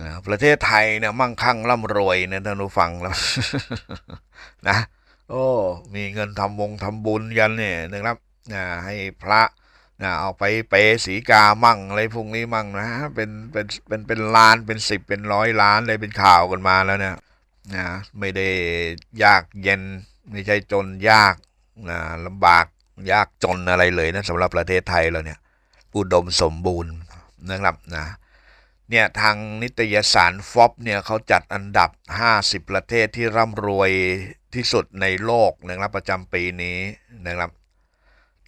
นะประเทศไทยเนี่ยมั่งคั่งร่ำรวยเนี่ยท่านผู้ฟังแล้วนะโอ้มีเงินทำวงทำบุญกันเนี่ยนะครับนะให้พระนะเอาไปเปย์สีกามั่งอะไรพวกนี้มั่งนะเป็นเป็นเป็นเป็นล้านเป็นสิบเป็นร้อยล้านเลยเป็นข่าวกันมาแล้วเนี่ยนะไม่ได้ยากเย็นไม่ใช่จนยากนะลำบากยากจนอะไรเลยนะสำหรับประเทศไทยเราเนี่ยอุดมสมบูรณ์นะครับนะ เนี่ยทางนิตยสารฟอบเนี่ยเขาจัดอันดับ 50 ประเทศที่ร่ำรวยที่สุดในโลกนะครับประจำปีนี้นะครับ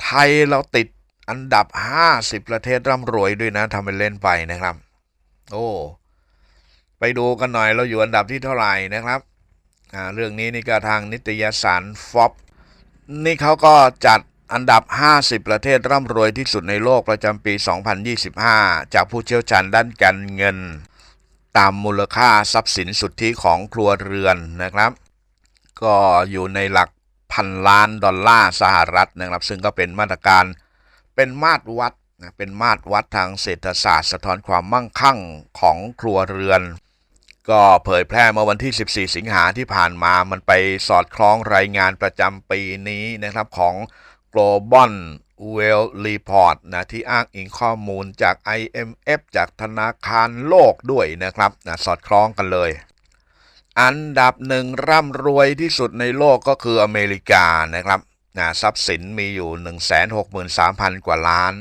ไทยเราติดอันดับ 50 ประเทศร่ำรวยด้วยนะทำเป็นเล่นไปนะครับ โอ้ไปดูกันหน่อยเราอยู่อันดับที่เท่าไหร่นะครับอ่าเรื่องนี้นี่ก็ทางนิตยสารฟอบนี่เขาก็จัด อันดับ 50 ประเทศร่ำรวยที่สุดในโลกประจำปี 2025 จากผู้เชี่ยวชาญด้านการเงิน ตามมูลค่าทรัพย์สินสุทธิของครัวเรือนนะครับ ก็อยู่ในหลักพันล้านดอลลาร์สหรัฐนะครับ ซึ่งก็เป็นมาตรการเป็นมาตรวัดนะเป็นมาตรวัดทางเศรษฐศาสตร์ สะท้อนความมั่งคั่งของครัวเรือน ก็เผยแพร่เมื่อวันที่ 14 สิงหาที่ผ่านมามันไปสอดคล้องรายงานประจำปีนี้นะครับของ Global Well Report นะที่อ้างอิงข้อมูลจาก IMF จากธนาคารโลกด้วยนะครับนะสอดคล้องกันเลย อันดับหนึ่งร่ำรวยที่สุดในโลกก็คืออเมริกานะครับนะทรัพย์สินมีอยู่ 163,000 กว่าล้าน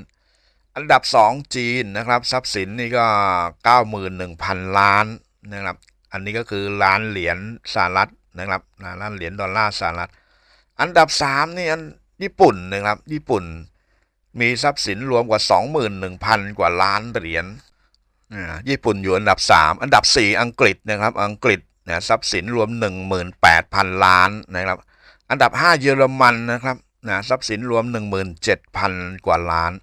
อันดับ 2 จีนนะครับทรัพย์สินนี่ก็ 91,000 ล้านนะครับอันนี้ก็คือล้านเหรียญสหรัฐนะครับนะล้านเหรียญดอลลาร์สหรัฐ อันดับ 3 นี่อัน ญี่ปุ่นนะครับ ญี่ปุ่น มีทรัพย์สินรวมกว่า 21,000 กว่าล้านเหรียญญี่ปุ่นอยู่อันดับ 3 อันดับ 4 อังกฤษนะครับ อังกฤษนะทรัพย์สินรวม 18,000 ล้านนะครับ อันดับ 5 เยอรมันนะครับนะทรัพย์สินรวม 17,000 กว่าล้าน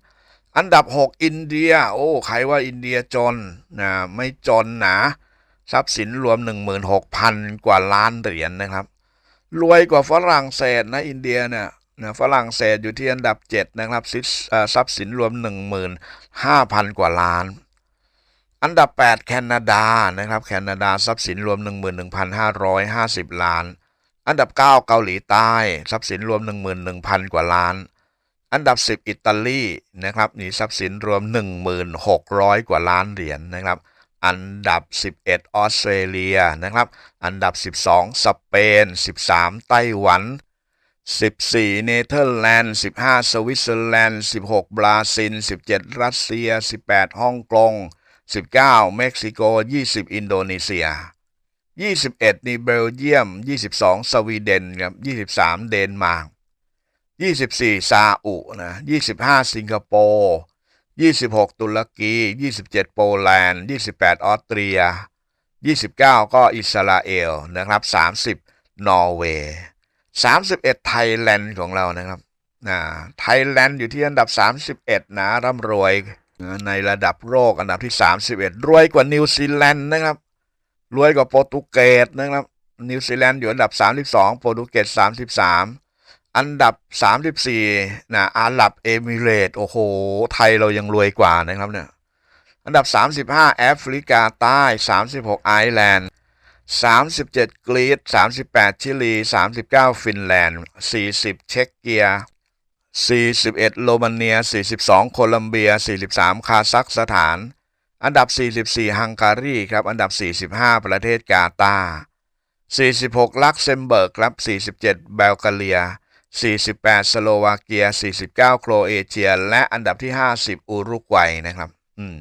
อันดับ 6 อินเดีย โอ้ใครว่าอินเดียจนนะไม่จนนะทรัพย์สินรวม 16,000 กว่าล้านเหรียญนะครับ รวยกว่าฝรั่งเศสนะอินเดียเนี่ย นะฝรั่งเศสอยู่ที่อันดับ 7 นะครับสิเอ่อทรัพย์สินรวม 15,000 กว่าล้าน อันดับ 8 แคนาดานะครับแคนาดาทรัพย์สินรวม 11,550 ล้าน อันดับ 9 เกาหลีใต้ ทรัพย์สินรวม 11,000 กว่าล้าน อันดับ 10 อิตาลีนะครับนี่ทรัพย์สินรวม 1,600 กว่าล้านเหรียญนะครับอันดับ 11 ออสเตรเลียนะครับ อันดับ 12 สเปน 13 ไต้หวัน 14 เนเธอร์แลนด์ 15 สวิตเซอร์แลนด์ 16 บราซิล 17 รัสเซีย 18 ฮ่องกง 19 เม็กซิโก 20 อินโดนีเซีย 21 นี่เบลเยียม 22 สวีเดนครับ 23 เดนมาร์ก 24 ซาอุนะ25 สิงคโปร์ 26 ตุรกี 27 โปแลนด์ 28 ออสเตรีย 29 ก็อิสราเอลนะครับ 30 นอร์เวย์ 31ไทยแลนด์ของเรานะครับนะไทยแลนด์อยู่ที่อันดับ 31 นะร่ำรวยในระดับโลกอันดับที่ 31 รวยกว่านิวซีแลนด์นะครับ รวยกว่าโปรตุเกสนะครับ นิวซีแลนด์อยู่อันดับ 32 โปรตุเกส 33 อันดับ 34นะอาหรับเอมิเรตโอ้โห ไทยเรายังรวยกว่านะครับเนี่ย อันดับ 35 แอฟริกาใต้ 36 ไอร์แลนด์ 37 กรีซ38 ชิลี 39 ฟินแลนด์ 40 เช็กเกีย41 โรมาเนีย 42 โคลัมเบีย 43 คาซัคสถาน อันดับ 44 ฮังการีครับ อันดับ 45 ประเทศกาตาร์46 ลักเซมเบิร์กครับ 47เบลกาเรีย 48 สโลวาเกีย 49 โครเอเชีย และอันดับที่ 50 อุรุกวัยนะครับ อืม